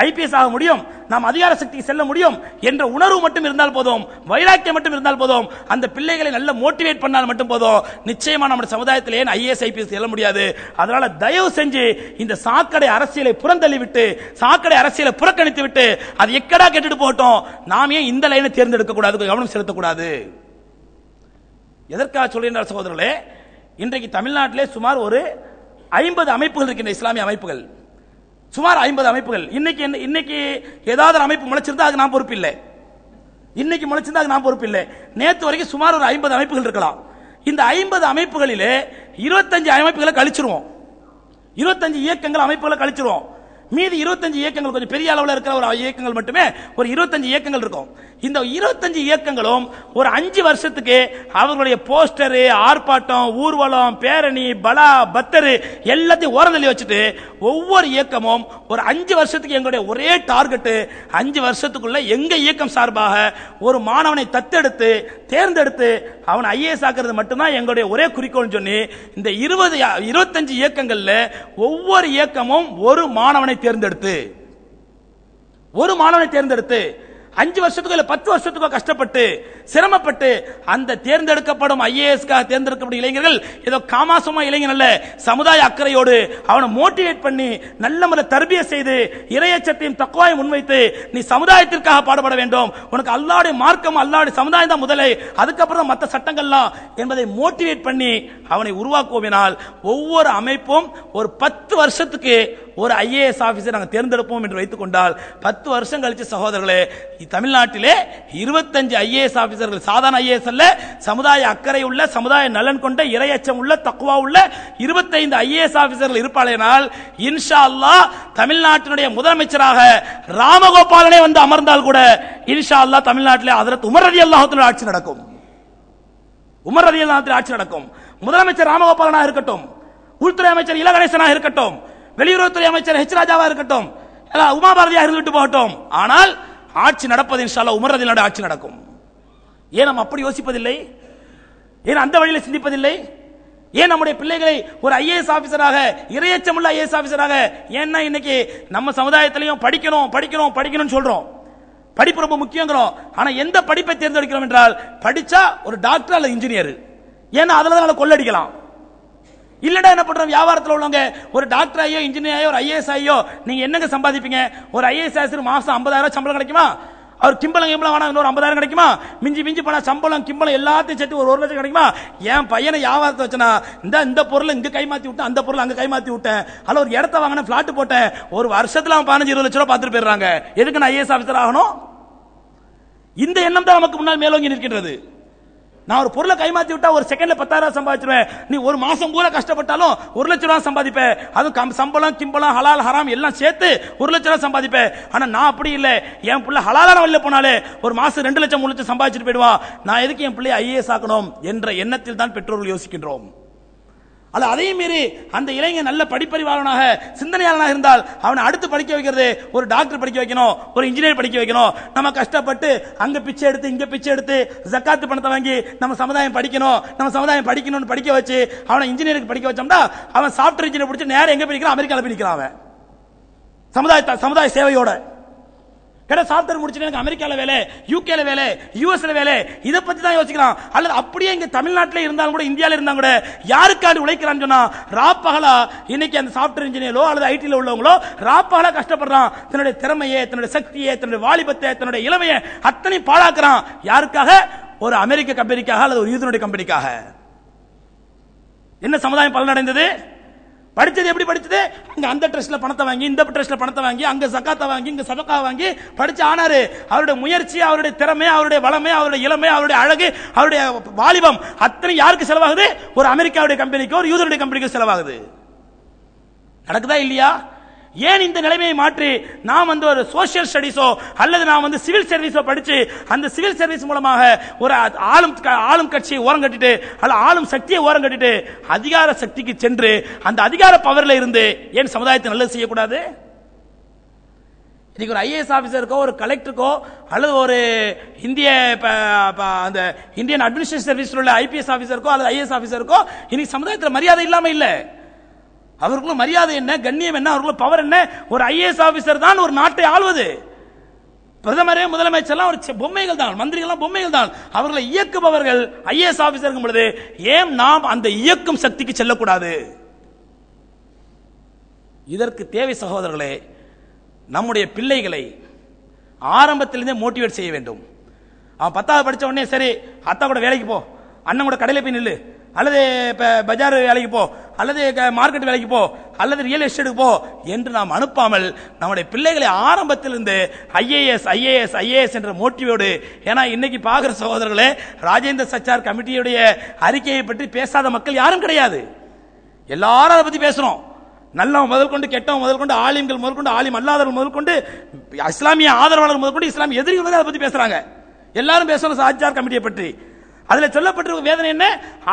ஐபிஎஸ் ஆக முடியும் நாம் அதிகார சக்திக்கு செல்ல முடியும் என்ற உணர்வு மட்டும் இருந்தால் போதும் வைராக்கியம் மட்டும் இருந்தால் போதும் அந்த பிள்ளைகளை நல்ல மோட்டிவேட் பண்ணால் மட்டும் போதும் நிச்சயமா நம்ம சமுதாயத்தில் ஏன் ஐஏஎஸ் ஐபிஎஸ் செல்ல முடியாது? அதனால தயவு செஞ்சு இந்த சாக்கடை அரசியலை புறந்தள்ளி விட்டு சாக்கடை அரசியலை புறக்கணித்து விட்டு அது எக்கடா கேட்டுட்டு போகட்டும் நாம் ஏன் இந்த லைனை தேர்ந்தெடுக்க கூடாது கவனம் செலுத்தக்கூடாது எதற்காக சொல்கின்றார் சகோதரர்களே இன்றைக்கு தமிழ்நாட்டிலே சுமார் ஒரு ஐம்பது அமைப்புகள் இருக்கின்ற இஸ்லாமிய அமைப்புகள். சுமார் ஐம்பது அமைப்புகள். இன்னைக்கு இன்னைக்கு ஏதாவது ஒரு அமைப்பு முளைச்சிருந்தா அதுக்கு நான் பொறுப்பு இல்லை. இன்னைக்கு முளைச்சிருந்தா அதுக்கு நான் பொறுப்பு இல்லை. நேற்று வரைக்கும் சுமார் ஒரு ஐம்பது அமைப்புகள் இருக்கலாம். இந்த ஐம்பது அமைப்புகளிலே இருபத்தஞ்சு அமைப்புகளை கழிச்சிருவோம். இருபத்தஞ்சு இயக்கங்கள் அமைப்புகளை கழிச்சிருவோம். மீதி இருபத்தஞ்சு இயக்கங்கள் கொஞ்சம் பெரிய அளவில் இருக்கிற ஒரு இயக்கங்கள் மட்டுமே ஒரு இருபத்தஞ்சு இயக்கங்கள் இருக்கும். இந்த இருபத்தஞ்சு இயக்கங்களும் ஒரு அஞ்சு வருஷத்துக்கு அவர்களுடைய போஸ்டரு ஆர்ப்பாட்டம் ஊர்வலம் பேரணி பலா பத்தரு எல்லாத்தையும் ஓரந்தள்ளி வச்சுட்டு ஒவ்வொரு இயக்கமும் ஒரு அஞ்சு வருஷத்துக்கு எங்களுடைய ஒரே டார்கெட்டு அஞ்சு வருஷத்துக்குள்ள எங்க இயக்கம் சார்பாக ஒரு மாணவனை தத்தெடுத்து தேர்ந்தெடுத்து அவன் ஐஏஎஸ் ஆக்குறது மட்டும்தான் எங்களுடைய ஒரே குறிக்கோள்னு சொல்லி இந்த இருபது இருபத்தஞ்சு இயக்கங்கள்ல ஒவ்வொரு இயக்கமும் ஒரு மாணவனை தேர்ந்தெடுத்து ஒரு மாணவனை தேர்ந்தெடுத்து அஞ்சு வருஷத்துக்கோ இல்ல பத்து வருஷத்துக்கோ கஷ்டப்பட்டு சிரமப்பட்டு அந்த தேர்ந்தெடுக்கப்படும் ஐஏஎஸ்க்காக தேர்ந்தெடுக்கப்படும் இளைஞர்கள் ஏதோ காமாசமா இளைஞர் அல்ல சமுதாய அக்கறையோடு அவனை மோட்டிவேட் பண்ணி நல்ல முறை தர்பிய செய்து இறையச்சத்தையும் தக்குவாயை முன்வைத்து நீ சமுதாயத்திற்காக பாடுபட வேண்டும். உனக்கு அல்லாடி மார்க்கம் அல்லாடி சமுதாயம் தான் முதலை. அதுக்கப்புறம் தான் மற்ற சட்டங்கள்லாம் என்பதை மோட்டிவேட் பண்ணி அவனை உருவாக்குவோம் ஒவ்வொரு அமைப்பும் ஒரு பத்து வருஷத்துக்கு ஒரு ஐஏஎஸ் ஆஃபீஸர் நாங்கள் தேர்ந்தெடுப்போம் என்று வைத்துக் கொண்டால் பத்து வருஷம் கழிச்சு சகோதரர்களே தமிழ்நாட்டிலே இருபத்தஞ்சு ஐஏஎஸ் ஆஃபீஸர்கள் சாதாரண ஐஏஎஸ் அல்ல சமுதாய அக்கறை உள்ள சமுதாய நலன் கொண்ட இரையச்சம் உள்ள தக்குவா உள்ள இருபத்தைந்து ஐஏஎஸ் ஆஃபீஸர்கள் இருப்பாளேனால் இன்ஷா அல்லாஹ் தமிழ்நாட்டினுடைய முதலமைச்சராக ராமகோபாலனே வந்து அமர்ந்தால் கூட இன்ஷா அல்லாஹ் தமிழ்நாட்டிலே அதற்கு உமர் ரதி ஆட்சி நடக்கும். உமர் ரதி ஆட்சி நடக்கும். முதலமைச்சர் ராமகோபாலனாக இருக்கட்டும் உள்துறை அமைச்சர் இளகணேசனாக இருக்கட்டும் வெளியுறவுத்துறை அமைச்சர் ஹெச் ராஜாவா இருக்கட்டும் எல்லாம் உமா பாரதியாக இருந்துட்டு போகட்டும். ஆனால் ஆட்சி நடப்பது இன்ஷால்லா உமரதில் ஆட்சி நடக்கும். ஏன் நம்ம அப்படி யோசிப்பதில்லை? ஏன் அந்த வழியில் சிந்திப்பதில்லை? ஏன் நம்முடைய பிள்ளைகளை ஒரு ஐஏஎஸ் ஆஃபீஸராக இரையச்சமுள்ள ஐஏஎஸ் ஆஃபீஸராக ஏன்னா இன்னைக்கு நம்ம சமுதாயத்திலையும் படிக்கணும் படிக்கணும் படிக்கணும்னு சொல்றோம். படிப்பு ரொம்ப முக்கியங்கிறோம். ஆனா எந்த படிப்பை தேர்ந்தெடுக்கிறோம் என்றால் படிச்சா ஒரு டாக்டர் அல்லது இன்ஜினியர் ஏன்னா அதுல தான் கொள்ளடிக்கலாம். இல்லடா என்ன பண்றோம்? வியாபாரத்தில் உள்ளவங்க. ஒரு டாக்டர் ஐயோ இன்ஜினியர் ஐயோ ஒரு ஐஏஎஸ் ஐயோ நீங்க என்னங்க சம்பாதிப்பீங்க? ஒரு ஐஏஎஸ் ஆசிரியர் மாசம் 50000 ரூபாய் சம்பளம் கிடைக்குமா? அவர் கிம்பளம் கிம்பளம் வேணா இன்னொரு 50000 கிடைக்குமா? மிஞ்சி மிஞ்சி போனா சம்பளம் கிம்பளம் எல்லாத்தையும் சேர்த்து ஒரு ஒரு லட்சம் கிடைக்குமா? என் பையனை வியாபாரத்தை வச்சனா இந்த இந்த பொருள் இங்க கைமாத்தி விட்டேன் அந்த பொருள் அங்க கைமாத்தி விட்டேன். அல்ல ஒரு இடத்த வாங்கின பிளாட் போட்டேன். ஒரு வருஷத்துல அவன் பதினஞ்சு இருபது லட்சம் ரூபா பார்த்துட்டு போயிடுறாங்க. எதுக்கு நான் ஐஏஎஸ் ஆஃபீஸர் ஆகணும்? இந்த எண்ணம் தான் நமக்கு முன்னால் மேலோங்கி நிற்கின்றது. நான் ஒரு பொருளை கைமாத்தி விட்டா ஒரு செகண்ட்ல பத்தாயிரம் சம்பாதிச்சிருவேன். நீ ஒரு மாசம் பூரா கஷ்டப்பட்டாலும் ஒரு லட்சம் ரூபா சம்பாதிப்பேன். அதுவும் கம்- சம்பளம் கிம்பளம் ஹலால் ஹராம் எல்லாம் சேர்த்து ஒரு லட்ச ரூபா சம்பாதிப்பேன். ஆனா நான் அப்படி இல்லை. என் பிள்ளை ஹலாலான வழியில போனாலே ஒரு மாசம் ரெண்டு லட்சம் மூணு லட்சம் சம்பாதிச்சிட்டு போயிடுவான் நான் எதுக்கு என் பிள்ளையை ஐஏஎஸ் ஆக்கணும் என்ற எண்ணத்தில் தான் பெற்றோர்கள் யோசிக்கின்றோம். அல்ல அதையும் மீறி அந்த இளைஞன் நல்ல படிப்பறிவாளனாக சிந்தனையாளனாக இருந்தால் அவனை அடுத்து படிக்க வைக்கிறது ஒரு டாக்டர் படிக்க வைக்கணும் ஒரு இன்ஜினியர் படிக்க வைக்கணும். நம்ம கஷ்டப்பட்டு அங்க பிச்சை எடுத்து இங்க பிச்சை எடுத்து ஜக்காத்து பணத்தை வாங்கி நம்ம சமுதாயம் படிக்கணும் நம்ம சமுதாயம் படிக்கணும்னு படிக்க வச்சு அவனை இன்ஜினியருக்கு படிக்க வச்சோம்னா அவன் சாஃப்ட்வேர் இன்ஜினியர் படிச்சு நேரம் எங்க படிக்கிறான் அமெரிக்காவில் படிக்கிறான் அவன். சமுதாய சமுதாய சேவையோட. கடை சாப்ட்வேர் முடிச்சுட்டு எனக்கு அமெரிக்காவில் வேலை யூகேல வேலை யூஎஸ்ல வேலை இதை பத்தி தான் யோசிக்கிறான். அல்லது அப்படியே இங்க தமிழ்நாட்டில் இருந்தாலும் கூட இந்தியாவில் இருந்தாலும் கூட யாருக்காண்டி உழைக்கிறான்னு சொன்னா ராப்பகலா இன்னைக்கு அந்த சாப்ட்வேர் இன்ஜினியரோ அல்லது ஐடியில் உள்ளவங்களோ ராப்பகலா கஷ்டப்படுறான். தன்னுடைய திறமையை தன்னுடைய சக்தியை தன்னுடைய வாலிபத்தை தன்னுடைய இளமையை அத்தனை பாழாக்குறான். யாருக்காக? ஒரு அமெரிக்க கம்பெனிக்காக அல்லது ஒரு யூதனுடைய கம்பெனிக்காக என்ன சமுதாயம் பலனடைந்தது? படித்தது எப்படி படித்தது அங்கே அந்த ட்ரெஸ்ட்டில் பணத்தை வாங்கி இந்த ட்ரெஸ்ட்டில் பணத்தை வாங்கி அங்கே சக்காத்தை வாங்கி இங்கே சதக்கா வாங்கி படித்து ஆனார். அவருடைய முயற்சி அவருடைய திறமை அவருடைய வளமை அவருடைய இளமை அவருடைய அழகு அவருடைய வாலிபம் அத்தனை யாருக்கு செலவாகுது? ஒரு அமெரிக்காவுடைய கம்பெனிக்கோ ஒரு யூதருடைய கம்பெனிக்கோ செலவாகுது. நடக்குதா இல்லையா? ஏன் இந்த நிலைமையை மாற்றி நாம் வந்து ஒரு சோசியல் ஸ்டடிஸோ அல்லது நாம் வந்து சிவில் சர்வீஸோ படித்து அந்த சிவில் சர்வீஸ் மூலமாக ஒரு ஆளும் ஆளும் கட்சியை ஓரம் கட்டிட்டு அல்ல ஆளும் சக்தியை ஓரம் கட்டிட்டு அதிகார சக்திக்கு சென்று அந்த அதிகார பவரில் இருந்து ஏன் சமுதாயத்தை நல்லது செய்யக்கூடாது? இன்னைக்கு ஒரு ஐஏஎஸ் ஆஃபீஸருக்கோ ஒரு கலெக்டருக்கோ அல்லது ஒரு இந்திய ப- ப- அந்த இந்தியன் அட்மினிஸ்ட்ரேஷன் சர்வீஸில் உள்ள ஐபிஎஸ் ஆஃபீஸருக்கோ அல்லது ஐஏஎஸ் ஆஃபீஸருக்கோ இன்னைக்கு சமுதாயத்தில் மரியாதை இல்லாமல் இல்லை. அவர்களும் மரியாதை என்ன? கண்ணியம் என்ன? அவர்களும் பவர் என்ன? ஒரு ஐஏஎஸ் ஆபீசர் தான் ஒரு நாட்டை ஆள்வது. பிரதமரே முதலமைச்சர்லாம் ஒரு பொம்மைகள் தான். மந்திரிகள்லாம் பொம்மைகள் தான். அவர்களை இயக்குபவர்கள் ஐஏஎஸ் ஆபீசர் பொழுது ஏன் நாம் அந்த இயக்கும் சக்திக்கு செல்லக்கூடாது? இதற்கு தேவை சகோதரர்களே நம்முடைய பிள்ளைகளை ஆரம்பத்திலிருந்தே மோட்டிவேட் செய்ய வேண்டும். அவன் பத்தாவது படிச்ச உடனே சரி அத்தா கூட வேலைக்கு போ. அண்ணன் கூட கடையில் போய் நில்லு. அல்லது இப்போ பஜார் வேலைக்கு போ அல்லது மார்க்கெட் வேலைக்கு போ அல்லது ரியல் எஸ்டேட்டுக்கு போ என்று நாம் அனுப்பாமல் நம்முடைய பிள்ளைகளை ஆரம்பத்திலிருந்து ஐஏஎஸ் ஐஏஎஸ் ஐஏஎஸ் என்ற மோட்டிவோடு ஏன்னா இன்னைக்கு பார்க்குற சகோதரர்களே ராஜேந்திர சச்சார் கமிட்டியுடைய அறிக்கையை பற்றி பேசாத மக்கள் யாரும் கிடையாது. எல்லாரும் அதை பற்றி பேசுகிறோம் நல்லவன் முதல் கொண்டு கெட்டவன் முதல் கொண்டு ஆலிம்கள் முதல் கொண்டு ஆலிம் அல்லாதவர்கள் முதல் கொண்டு இஸ்லாமிய ஆதரவாளர் முதல் கொண்டு இஸ்லாமிய எதிரிகள் அதை பற்றி பேசுகிறாங்க எல்லாரும் பேசுகிறோம் சாச்சார் கமிட்டியை பற்றி. அதுல சொல்லப்பட்டிருக்க வேதனை என்ன?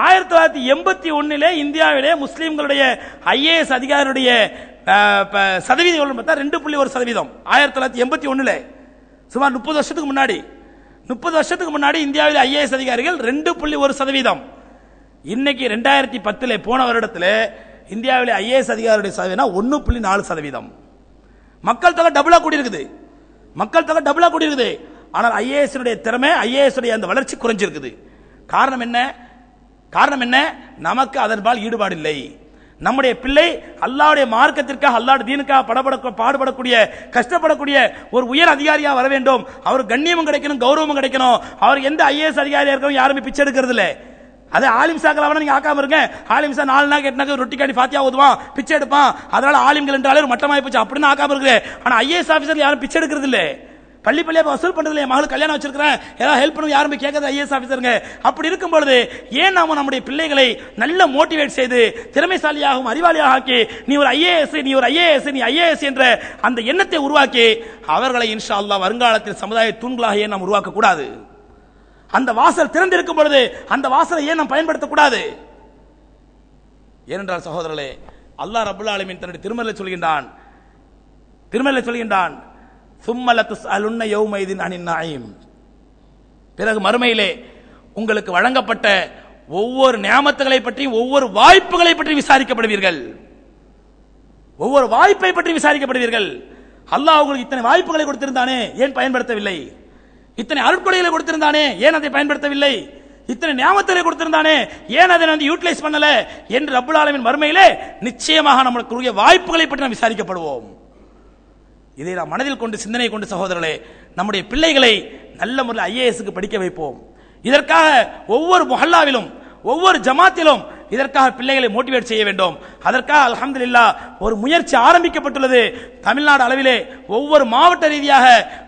ஆயிரத்தி தொள்ளாயிரத்தி எண்பத்தி ஒன்னிலே இந்தியாவிலே முஸ்லீம்களுடைய ஐஏஎஸ் அதிகாரியுடைய சதவீதம் எவ்வளவு பார்த்தா ரெண்டு புள்ளி ஒரு சதவீதம். ஆயிரத்தி தொள்ளாயிரத்தி எண்பத்தி ஒண்ணுல. சுமார் முப்பது வருஷத்துக்கு முன்னாடி. முப்பது வருஷத்துக்கு முன்னாடி இந்தியாவில் ஐஏஎஸ் அதிகாரிகள் ரெண்டு புள்ளி ஒரு சதவீதம். இன்னைக்கு ரெண்டாயிரத்தி பத்தில் போன வருடத்தில் இந்தியாவிலே ஐஏஎஸ் அதிகாரியுடைய சதவீதம் ஒன்று புள்ளி நாலு சதவீதம். மக்கள் தொகை டபுளாக கூடி இருக்குது மக்கள் தொகை டபுளாக கூடியிருக்குது. ஆனால் ஐஏஎஸ் திறமை ஐஏஎஸ் அந்த வளர்ச்சி குறைஞ்சிருக்குது. காரணம் என்ன? காரணம் என்ன? நமக்கு அதன்பால் ஈடுபாடு இல்லை நம்முடைய பிள்ளை அல்லாவுடைய மார்க்கத்திற்காக அல்லாடு தீனுக்காக படப்பட பாடுபடக்கூடிய கஷ்டப்படக்கூடிய ஒரு உயர் அதிகாரியாக வர வேண்டும். அவர் கண்ணியமும் கிடைக்கணும் கௌரவமும் கிடைக்கணும். அவர் எந்த ஐஏஎஸ் அதிகாரியாக இருக்கணும் யாருமே பிச்சை எடுக்கிறது இல்லை. அது ஆலிம் சாக்கலாவன நீங்க ஆக்காம இருங்க. ஆலிம் சா நாலு நாள் கேட்டாக்க ரொட்டி காட்டி ஃபாத்தியா ஓதுவான் பிச்சை எடுப்பான். அதனால ஆலிம்கள் என்றாலே ஒரு மட்டமாயி போச்சு. அப்படின்னு ஆக்காம இருக்கு ஆனா ஐஏஎஸ் ஆஃபீஸர் யாரும் பிச்சை எடுக்கிறது இல்லை. பள்ளி பள்ளியாக வசூல் பண்றதுல என் மகளுக்கு கல்யாணம் வச்சிருக்கிறேன். ஏதாவது ஹெல்ப் பண்ணுங்க யாரும் போய் கேட்கறது ஐஏஎஸ் ஆஃபீஸருங்க அப்படி இருக்கும் பொழுது ஏன் நாம நம்முடைய பிள்ளைகளை நல்ல மோட்டிவேட் செய்து திறமைசாலியாகவும் அறிவாளியாக ஆக்கி நீ ஒரு ஐஏஎஸ் நீ ஒரு ஐஏஎஸ் நீ ஐஏஎஸ் என்ற அந்த எண்ணத்தை உருவாக்கி அவர்களை இன்ஷா அல்லா வருங்காலத்தில் சமுதாய தூண்களாக ஏன் நாம் உருவாக்கக்கூடாது அந்த வாசல் திறந்திருக்கும் பொழுது அந்த வாசலை ஏன் நாம் பயன்படுத்தக்கூடாது ஏனென்றால் சகோதரர்களே அல்லாஹ் ரபுல் ஆலமீன் தன்னுடைய திருமலை சொல்கின்றான் திருமலை சொல்கின்றான் சும்மல துஸ்அலுன்ன யௌமைதின் அனின் நாயும் பிறகு மறுமையிலே உங்களுக்கு வழங்கப்பட்ட ஒவ்வொரு நியாமத்துகளை பற்றியும் ஒவ்வொரு வாய்ப்புகளை பற்றி விசாரிக்கப்படுவீர்கள். ஒவ்வொரு வாய்ப்பை பற்றி விசாரிக்கப்படுவீர்கள். அல்லாஹ் உங்களுக்கு இத்தனை வாய்ப்புகளை கொடுத்திருந்தானே ஏன் பயன்படுத்தவில்லை? இத்தனை அருட்கொடைகளை கொடுத்திருந்தானே ஏன் அதை பயன்படுத்தவில்லை? இத்தனை ஞாபகத்தை கொடுத்திருந்தானே ஏன் அதை வந்து யூட்டிலைஸ் பண்ணல? என்று ரப்புல் ஆலமின் மறுமையிலே நிச்சயமாக நம்மளுக்கு வாய்ப்புகளை பற்றி நாம் விசாரிக்கப்படுவோம். இதை நாம் மனதில் கொண்டு சிந்தனை கொண்டு சகோதரர்களே நம்முடைய பிள்ளைகளை நல்ல முறையில் ஐஏஎஸ்க்கு படிக்க வைப்போம். இதற்காக ஒவ்வொரு மொஹல்லாவிலும் ஒவ்வொரு ஜமாத்திலும் இதற்காக பிள்ளைகளை மோட்டிவேட் செய்ய வேண்டும். அதற்காக அல்ஹம்துலில்லாஹ் ஒரு முயற்சி ஆரம்பிக்கப்பட்டுள்ளது. தமிழ்நாடு அளவிலே ஒவ்வொரு மாவட்ட ரீதியாக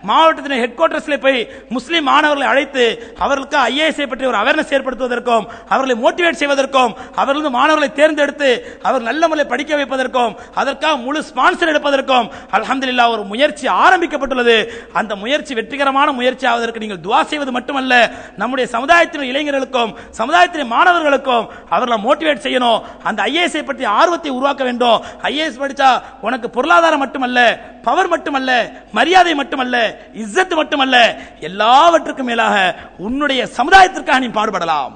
மாவட்டத்தின் ஹெட் குவார்டர்ஸில் போய் முஸ்லீம் மாணவர்களை அழைத்து அவர்களுக்கு ஐஏஎஸ்ஐ பற்றி ஒரு அவேர்னஸ் ஏற்படுத்துவதற்கும் அவர்களை மோட்டிவேட் செய்வதற்கும் அவர்களது மாணவர்களை தேர்ந்தெடுத்து அவர் நல்ல முறையில் படிக்க வைப்பதற்கும் அதற்காக முழு ஸ்பான்சர் எடுப்பதற்கும் அல்ஹம்துலில்லாஹ் ஒரு முயற்சி ஆரம்பிக்கப்பட்டுள்ளது. அந்த முயற்சி வெற்றிகரமான முயற்சி ஆவதற்கு நீங்கள் துவா செய்வது மட்டுமல்ல நம்முடைய சமுதாயத்தின் இளைஞர்களுக்கும் சமுதாயத்தின் மாணவர்களுக்கும் அவர்களை மோட்டிவேட் செய்யணும். அந்த ஐஏஎஸ் பற்றி ஆர்வத்தை உருவாக்க வேண்டும். ஐஏஎஸ் படிச்சா உனக்கு பொருளாதாரம் மட்டுமல்ல பவர் மட்டுமல்ல மரியாதை மட்டுமல்ல இஸ்ஸத் மட்டுமல்ல எல்லாவற்றுக்கும் மேலாக உன்னுடைய சமுதாயத்திற்காக நீ பாடுபடலாம்.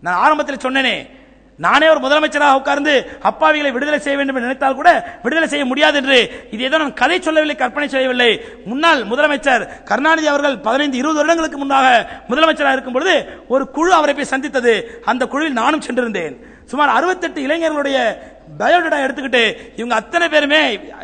நான் ஆரம்பத்தில் சொன்னேனே நானே ஒரு முதலமைச்சராக உட்கார்ந்து அப்பாவிகளை விடுதலை செய்ய வேண்டும் என்று நினைத்தால் கூட விடுதலை செய்ய முடியாது என்று இது ஏதோ நான் கதை சொல்லவில்லை கற்பனை செய்யவில்லை. முன்னாள் முதலமைச்சர் கருணாநிதி அவர்கள் பதினைந்து இருபது வருடங்களுக்கு முன்னாக முதலமைச்சராக இருக்கும் பொழுது ஒரு குழு அவரை போய் சந்தித்தது. அந்த குழுவில் நானும் சென்றிருந்தேன். சுமார் அறுபத்தெட்டு இளைஞர்களுடைய பயோடேட்டா எடுத்துக்கிட்டு இவங்க அத்தனை பேருமே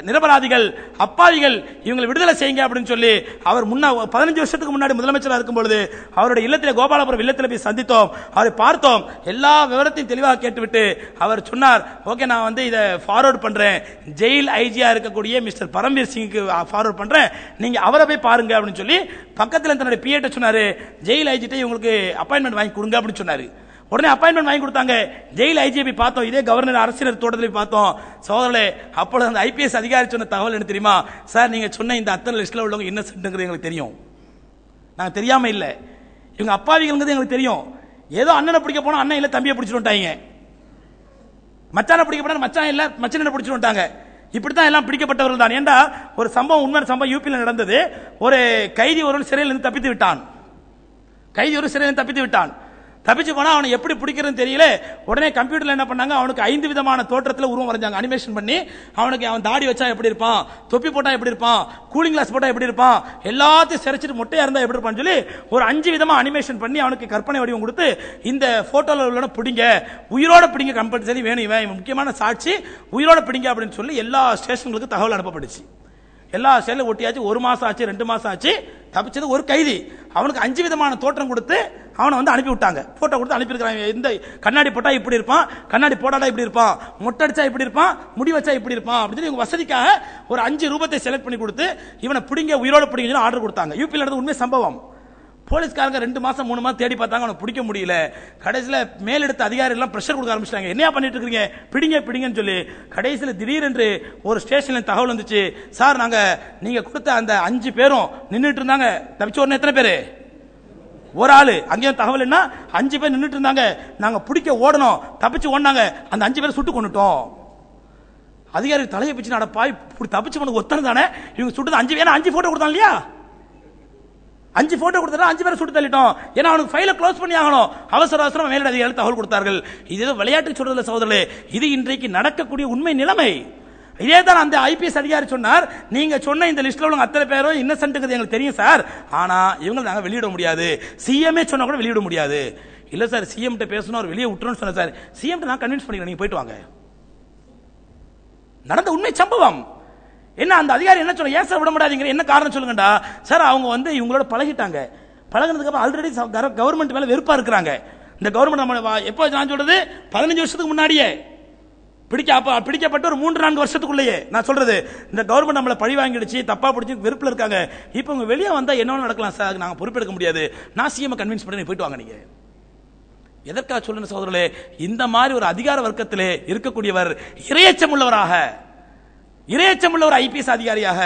நிரபராதிகள் அப்பாவிகள் இவங்களை விடுதலை செய்யுங்க அப்படின்னு சொல்லி அவர் முன்ன பதினஞ்சு வருஷத்துக்கு முன்னாடி முதலமைச்சராக இருக்கும்பொழுது அவருடைய இல்லத்தில் கோபாலபுரம் இல்லத்தில் போய் சந்தித்தோம். அவரை பார்த்தோம். எல்லா விவரத்தையும் தெளிவாக கேட்டுவிட்டு அவர் சொன்னார் ஓகே நான் வந்து இதை ஃபார்வர்ட் பண்ணுறேன் ஜெயில் ஐஜியாக இருக்கக்கூடிய மிஸ்டர் பரம்வீர் சிங்க்கு ஃபார்வர்ட் பண்ணுறேன் நீங்கள் அவரை போய் பாருங்க அப்படின்னு சொல்லி பக்கத்தில் தன்னுடைய பிஏட்ட சொன்னார். ஜெயில் ஐஜிட்டே இவங்களுக்கு அப்பாயின்மெண்ட் வாங்கி கொடுங்க அப்படின்னு சொன்னார். உடனே அப்பாயின்மெண்ட் வாங்கி கொடுத்தாங்க. ஜெயில் ஐஜிபி பார்த்தோம். இதே கவர்னர் அரசியல் தோட்டத்தில் பார்த்தோம். சோதரே அப்பொழுது அந்த ஐபிஎஸ் அதிகாரி சொன்ன தகவல் என்ன தெரியுமா? சார் நீங்கள் சொன்ன இந்த அத்தனை லிஸ்ட்டில் உள்ளவங்க இன்னசென்ட்ங்கிறது எங்களுக்கு தெரியும். நாங்கள் தெரியாமல் இல்லை. இவங்க அப்பாவிகள்ங்கிறது எங்களுக்கு தெரியும். ஏதோ அண்ணனை பிடிக்க போனால் அண்ணன் இல்லை தம்பியை பிடிச்சிட்டு வந்துட்டாங்க. மச்சானை பிடிக்க போனால் மச்சான் இல்லை மச்சனை பிடிச்சிட்டு வந்துட்டாங்க. இப்படித்தான் எல்லாம் பிடிக்கப்பட்டவர்கள் தான். ஏண்டா? ஒரு சம்பவம் உண்மையான சம்பவம் யூபியில் நடந்தது. ஒரு கைதி ஒருவன் சிறையில் இருந்து தப்பித்து விட்டான். கைதி ஒரு சிறையில் தப்பித்து விட்டான். தப்பிச்சு போனா அவனை எப்படி பிடிக்கிறதுன்னு தெரியல. உடனே கம்ப்யூட்டர்ல என்ன பண்ணாங்க? அவனுக்கு ஐந்து விதமான தோற்றத்துல உருவம் வரைஞ்சாங்க. அனிமேஷன் பண்ணி அவனுக்கு அவன் தாடி வச்சா எப்படி இருப்பான்? தொப்பி போட்டா எப்படி இருப்பான்? கூலிங் கிளாஸ் போட்டா எப்படி இருப்பான்? எல்லாத்தையும் சிறைச்சிட்டு மொட்டையா இருந்தா எப்படி இருப்பான்னு சொல்லி ஒரு அஞ்சு விதமா அனிமேஷன் பண்ணி அவனுக்கு கற்பனை வடிவம் கொடுத்து இந்த போட்டோல உள்ள பிடிங்க. உயிரோட பிடிங்க கம்பல்சரி வேணும் இவன். இவன் முக்கியமான சாட்சி. உயிரோட பிடிங்க அப்படின்னு சொல்லி எல்லா ஸ்டேஷன்களுக்கு தகவல் அனுப்பப்பட்டுச்சு. எல்லா ஸ்டேஷன்ல ஒட்டியாச்சு. ஒரு மாசம் ஆச்சு ரெண்டு மாசம் ஆச்சு. தப்பிச்சது ஒரு கைதி. அவனுக்கு அஞ்சு விதமான தோற்றம் கொடுத்து அவனை வந்து அனுப்பி விட்டாங்க போட்டோ கொடுத்து அனுப்பியிருக்கிறாங்க இந்த கண்ணாடி போட்டா இப்படி இருப்பான் கண்ணாடி போடாடா இப்படி இருப்பான் மொட்டடிச்சா இப்படி இருப்பான் முடி வச்சா இப்படி இருப்பான் அப்படின்னு சொல்லி இவங்க வசதிக்காக ஒரு அஞ்சு ரூபத்தை செலக்ட் பண்ணி கொடுத்து இவனை பிடிங்க உயிரோட பிடிங்க ஆர்டர் கொடுத்தாங்க. யூபியில் நடந்த உண்மை சம்பவம். போலீஸ்காரங்க ரெண்டு மாசம் மூணு மாசம் தேடி பார்த்தாங்க அவனை பிடிக்க முடியல. கடைசியில் மேலெடுத்த அதிகாரி எல்லாம் கொடுக்க ஆரம்பிச்சிட்டாங்க. என்ன பண்ணிட்டு இருக்கீங்க? பிடிங்க பிடிங்கன்னு சொல்லி கடைசியில் திடீரென்று ஒரு ஸ்டேஷன்ல தகவல் வந்துச்சு. சார் நாங்கள் நீங்கள் கொடுத்த அந்த அஞ்சு பேரும் நின்றுட்டு இருந்தாங்க. தப்பிச்சு உடனே எத்தனை பேர்? ஒரு ஆளு. அங்கேயும் தகவல் என்ன? அஞ்சு பேர் நின்றுட்டு இருந்தாங்க. நாங்க பிடிக்க ஓடணும். தப்பிச்சு ஓடினாங்க. அந்த அஞ்சு பேரை சுட்டு கொண்டுட்டோம் அதிகாரி தலையை பிச்சு நடப்பாய் இப்படி தப்பிச்சு உனக்கு ஒத்தனை தானே? இவங்க சுட்டது அஞ்சு பேர். அஞ்சு போட்டோ கொடுத்தான் இல்லையா? அஞ்சு போட்டோ கொடுத்தா அஞ்சு பேரை சுட்டு தள்ளிட்டோம். ஏன்னா அவனுக்கு ஃபைல க்ளோஸ் பண்ணி ஆகணும். அவசர அவசரம் மேலட அதிகாரிகள் தகவல் கொடுத்தார்கள். இது ஏதோ விளையாட்டு சொல்றதுல சகோதரர்களே. இது இன்றைக்கு நடக்கக்கூடிய உண்மை நிலைமை. இதே தான் அந்த ஐபிஎஸ் அதிகாரி சொன்னார். நீங்க சொன்ன இந்த லிஸ்ட்ல உள்ள அத்தனை பேரும் இன்னசென்ட்ங்கிறது எங்களுக்கு தெரியும் சார். ஆனா இவங்க நாங்க வெளியிட முடியாது. சிஎம்ஏ சொன்னா கூட வெளியிட முடியாது. இல்ல சார் சிஎம் கிட்ட பேசணும் அவர் வெளியே விட்டுருன்னு சொன்ன சார். சிஎம் நான் கன்வின்ஸ் பண்ணிக்கிறேன் நீங்க போயிட்டு வாங்க. நடந்த உண்மை சம்பவம். என்ன அந்த அதிகாரி என்ன சொல்ல ஏன் சார் விட முடியாதுங்கிற என்ன காரணம் சொல்லுங்கடா? சார் அவங்க வந்து இவங்களோட பழகிட்டாங்க. பழகினதுக்கு அப்புறம் ஆல்ரெடி கவர்மெண்ட் மேல வெறுப்பா இருக்கிறாங்க. இந்த கவர்மெண்ட் நம்ம எப்போ நான் சொல்றது? பதினஞ்சு வருஷத்துக்கு முன்னாடியே. பிடிக்க அப்போ பிடிக்கப்பட்ட ஒரு மூன்று நான்கு வருஷத்துக்குள்ளேயே. நான் சொல்றது இந்த கவர்மெண்ட் நம்மளை பழி வாங்கிடுச்சு தப்பா பிடிச்சி வெறுப்பில் இருக்காங்க. இப்போ உங்க வெளியே வந்தா என்ன நடக்கலாம் சார் நாங்க பொறுப்பெடுக்க முடியாது. நான் சிஎம் கன்வின்ஸ் பண்ணி போயிட்டு வாங்க நீங்க. எதற்காக சொல்லுங்க சகோதரர்களே? இந்த மாதிரி ஒரு அதிகார வர்க்கத்திலே இருக்கக்கூடியவர் இரையச்சம் உள்ளவராக. இரையச்சம் உள்ள ஒரு ஐபிஎஸ் அதிகாரியாக.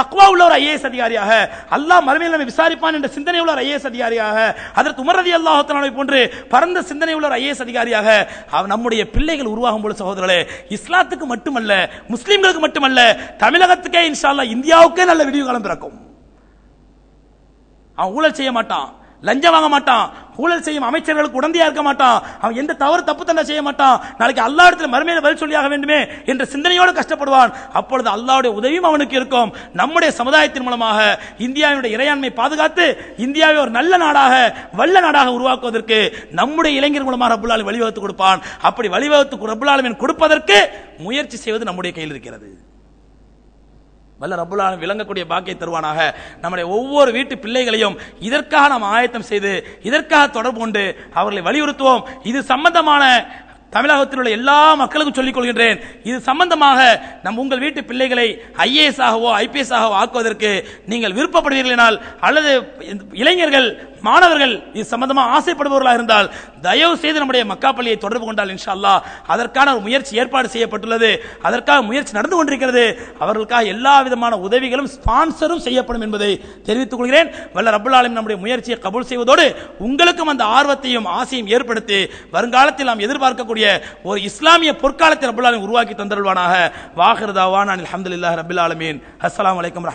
தக்வா உள்ள ஒரு ஐஏஎஸ் அதிகாரியாக அல்லாஹ் மறுமையில் நம்மை விசாரிப்பான் என்ற சிந்தனை உள்ள ஒரு ஐஏஎஸ் அதிகாரியாக அதற்கு உமரதி அல்லாஹத்தலாவை போன்று பரந்த சிந்தனை உள்ள ஒரு ஐஏஎஸ் அதிகாரியாக நம்முடைய பிள்ளைகள் உருவாகும் போது சகோதரர்களே இஸ்லாத்துக்கு மட்டுமல்ல முஸ்லிம்களுக்கு மட்டுமல்ல தமிழகத்துக்கே இன்ஷா இந்தியாவுக்கே நல்ல விடிவு காலம் பிறக்கும். அவன் ஊழல் செய்ய மாட்டான். லஞ்சம் வாங்க மாட்டான். ஊழல் செய்யும் அமைச்சர்களுக்கு உடந்தையா இருக்க மாட்டான். அவன் எந்த தவறு தப்பு தண்டை செய்ய மாட்டான். நாளைக்கு அல்லா இடத்துல மறுமையில பதில் சொல்லியாக வேண்டுமே என்ற சிந்தனையோடு கஷ்டப்படுவான். அப்பொழுது அல்லாவுடைய உதவியும் அவனுக்கு இருக்கும். நம்முடைய சமுதாயத்தின் மூலமாக இந்தியாவினுடைய இறையாண்மை பாதுகாத்து இந்தியாவை ஒரு நல்ல நாடாக வல்ல நாடாக உருவாக்குவதற்கு நம்முடைய இளைஞர் மூலமாக ரபுல்லாலும் வழிவகுத்து கொடுப்பான். அப்படி வழிவகுத்து ரப்புல்லாலுமின் கொடுப்பதற்கு முயற்சி செய்வது நம்முடைய கையில் இருக்கிறது. வல்ல ரப்புல்லாலும் விளங்கக்கூடிய பாக்கியை தருவானாக. நம்முடைய ஒவ்வொரு வீட்டு பிள்ளைகளையும் இதற்காக நாம் ஆயத்தம் செய்து இதற்காக தொடர்பு கொண்டு அவர்களை வலியுறுத்துவோம். இது சம்பந்தமான தமிழகத்தில் உள்ள எல்லா மக்களுக்கும் சொல்லிக் கொள்கின்றேன். இது சம்பந்தமாக நம் உங்கள் வீட்டு பிள்ளைகளை ஐஏஎஸ் ஆகவோ ஐபிஎஸ் ஆகவோ ஆக்குவதற்கு நீங்கள் விருப்பப்படுவீர்களானால் அல்லது இளைஞர்கள் மாணவர்கள் இது சம்பந்தமாக ஆசைப்படுபவர்களாக இருந்தால் தயவு செய்து நம்முடைய மக்கா பள்ளியை தொடர்பு கொண்டால் இன்ஷா அல்லாஹ் அதற்கான ஒரு முயற்சி ஏற்பாடு செய்யப்பட்டுள்ளது. அதற்காக முயற்சி நடந்து கொண்டிருக்கிறது. அவர்களுக்காக எல்லா விதமான உதவிகளும் ஸ்பான்சரும் செய்யப்படும் என்பதை தெரிவித்துக் கொள்கிறேன். வல்ல ரபுல் ஆலமீன் நம்முடைய முயற்சியை கபூல் செய்வதோடு உங்களுக்கும் அந்த ஆர்வத்தையும் ஆசையும் ஏற்படுத்தி வருங்காலத்தில் நாம் எதிர்பார்க்கக்கூடிய ஒரு இஸ்லாமிய பொற்காலத்தை ரபுல் ஆலமீன் உருவாக்கி தந்தருள்வானாக. வாஹிருதாவான் அல்ஹம்துலில்லாஹி ரபுல் ஆலமீன். அஸ்லாம் வலைக்கம்